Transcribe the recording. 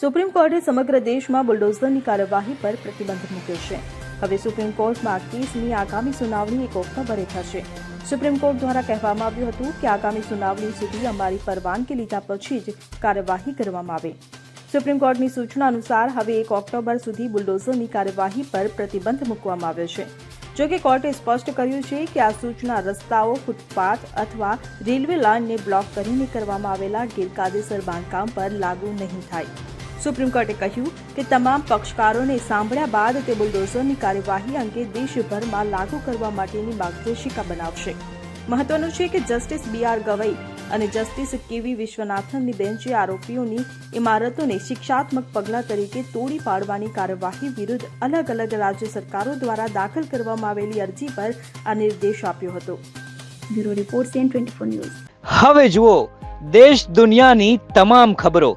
Supreme કોર્ટે સમગ્ર દેશમાં બુલડોઝરની કાર્યવાહી પર પ્રતિબંધ મૂક્યો છે. હવે સુપ્રીમ કોર્ટમાં કેસની આગામી સુનાવણી એક ઓક્ટોબરે થશે. સુપ્રીમ કોર્ટ દ્વારા કહેવામાં આવ્યું હતું કે આગામી સુનાવણી સુધી અમારી પરવાનગી લીધા પછી જ કાર્યવાહી કરવામાં આવે. સુપ્રીમ કોર્ટની સૂચના અનુસાર હવે એક ઓક્ટોબર સુધી બુલડોઝરની કાર્યવાહી પર પ્રતિબંધ મૂકવામાં આવ્યો છે. જો કે કોર્ટે સ્પષ્ટ કર્યું છે કે આ સૂચના રસ્તાઓ, ફૂટપાથ અથવા રેલવે લાઇનને બ્લોક કરીને કરવામાં આવેલા ગેરકાયદેસર બાંધકામ પર લાગુ નહીં થાય. સુપ્રીમ કોર્ટે કહ્યું કે તમામ પક્ષકારોને સાંભળ્યા બાદ તે બુલડોઝરની કાર્યવાહી અંગે દેશભરમાં લાગુ કરવા માટેની માર્ગદર્શિકા બનાવશે. મહત્વનું છે કે જસ્ટિસ બી આર ગવઈ અને જસ્ટિસ કેવી વિશ્વનાથનની બેન્ચે આરોપીઓની ઇમારતોને શિક્ષાત્મક પગલાં તરીકે તોડી પાડવાની કાર્યવાહી વિરુદ્ધ અલગ અલગ રાજ્ય સરકારો દ્વારા દાખલ કરવામાં આવેલી અરજી પર આ નિર્દેશ આપ્યો હતો. Bureau report news. હવે જુઓ, દેશ દુનિયાની તમામ ખબરો.